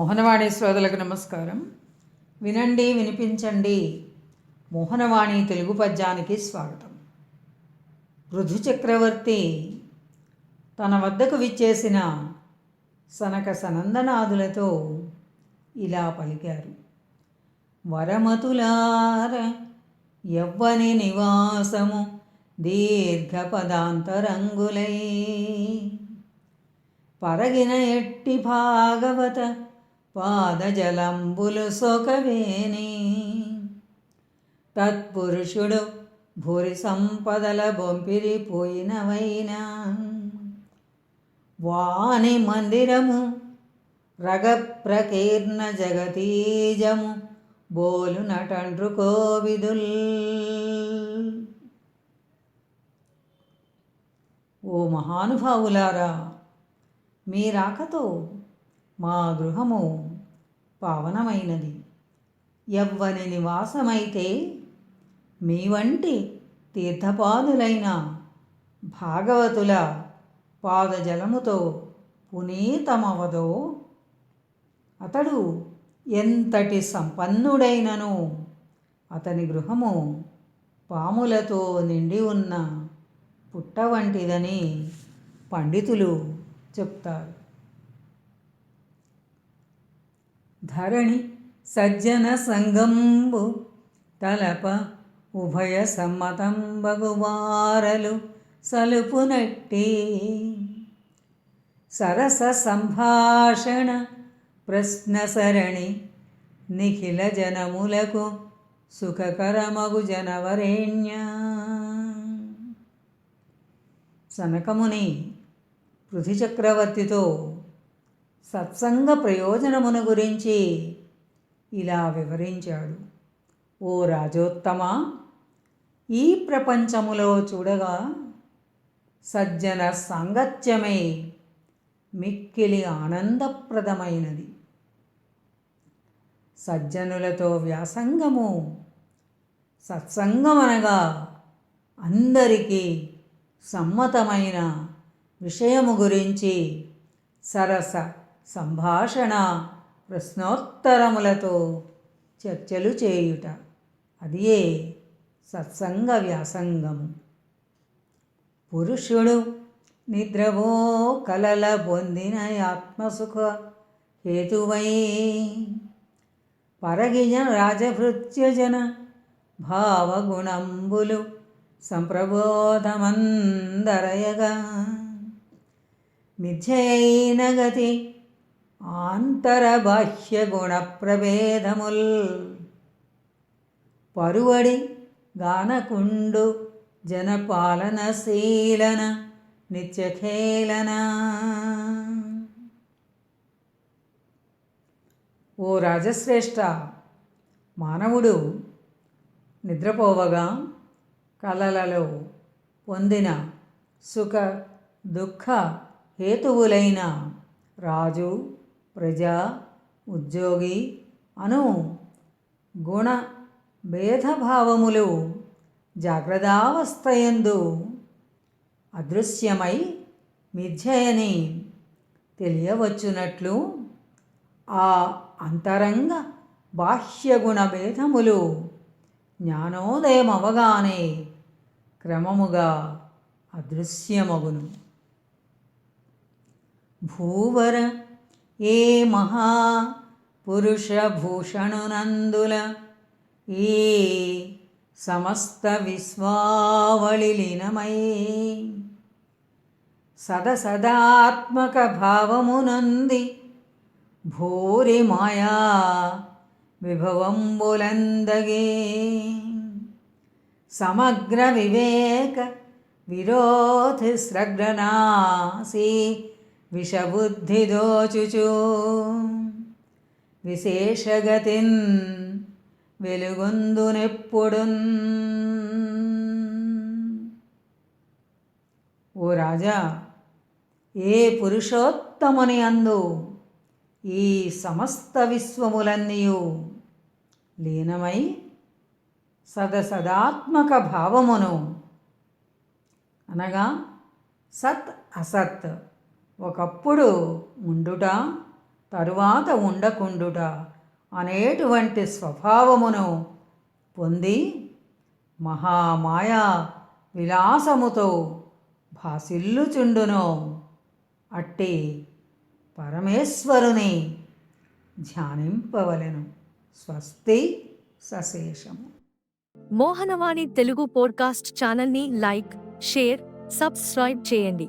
మోహనవాణి శ్రోతలకు నమస్కారం. వినండి వినిపించండి. మోహనవాణి తెలుగు పద్యానికి స్వాగతం. ఋధు చక్రవర్తి తన వద్దకు విచ్చేసిన సనక సనందనాదులతో ఇలా పలికారు. వరమతులార యవ్వని నివాసము దీర్ఘ పదాంతరంగులై. పరగిన ఎట్టి భాగవత పాదజలంబులు సొకవేని తత్పురుషుడు భూరి సంపదల బొంపిరిపోయినవైనా వాణి మందిరము రగప్రకీర్ణ జగతీజము బోలు నటండ్రు కోవిదుల్. ఓ మహానుభావులారా మీ రాకతో మా గృహము పావనమైనది. ఎవ్వని నివాసమైతే మీ వంటి తీర్థపాదులైన భాగవతుల పాదజలముతో పునీతమవదో. అతడు ఎంతటి సంపన్నుడైనను అతని గృహము పాములతో నిండి ఉన్న పుట్ట వంటిదని పండితులు చెప్తారు. ధరణి సజ్జన సంగంబు తలప ఉభయ సమ్మతం బగువారలు సలుపునట్టి సరస సంభాషణ ప్రశ్న సరణి నిఖిల జనములకు సుఖకరమగు జనవరేణ్య. సనకముని పృథిచక్రవర్తితో సత్సంగ ప్రయోజనమును గురించి ఇలా వివరించాడు. ఓ రాజోత్తమ ఈ ప్రపంచములో చూడగా సజ్జన సాంగత్యమే మిక్కిలి ఆనందప్రదమైనది. సజ్జనులతో వ్యాసంగము సత్సంగమనగా అందరికీ సమ్మతమైన విషయము గురించి సరస సంభాషణ ప్రశ్నోత్తరములతో చర్చలు చేయుట. అదియే సత్సంగ వ్యాసంగము. పురుషుడు నిద్రవో కలల పొందిన ఆత్మసుఖ హేతువై పరగిజ రాజభృత్యజన భావగుణంబులు సంప్రబోధమందరయగా. మిథ్యైన గతి ఆంతరబాహ్య గుణ ప్రభేదముల్ పరువడి గానకుండు జనపాలనశీలన నిత్యఖేళన. ఓ రాజశ్రేష్ఠ మానవుడు నిద్రపోవగా కలలలో పొందిన సుఖ దుఃఖ హేతువులైన రాజు ప్రజ ఉద్యోగి అను గుణ భేదభావములు జాగ్రత్తావస్థయందు అదృశ్యమై మిథ్యయని తెలియవచ్చునట్లు ఆ అంతరంగ బాహ్యగుణ భేదములు జ్ఞానోదయమవగానే క్రమముగా అదృశ్యమగును. భూవర ఏ మహా పురుషభూషణునందుల ఏ సమస్త విశ్వావళిలీనమై. సదసదాత్మక భావమునంది భూరి మాయా విభవంబులందగే. సమగ్ర వివేక విరోధి స్రగ్రనాసి విషబుద్ధిదోచుచు. విశేషగతిన్ వెలుగొందునెప్పుడున్. ఓ రాజా ఏ పురుషోత్తముని అందు ఈ సమస్త విశ్వములన్నీయు లీనమై సదసదాత్మక భావమును అనగా సత్ అసత్. ఒకప్పుడు ఉండుట తరువాత ఉండకుండుట అనేటువంటి స్వభావమును పొంది మహామాయా విలాసముతో భాసిల్లుచుండును. అట్టి పరమేశ్వరుని ధ్యానింపవలెను. స్వస్తి సశేషము. మోహనవాణి తెలుగు పోడ్కాస్ట్ ఛానల్ని లైక్ షేర్ సబ్స్క్రైబ్ చేయండి.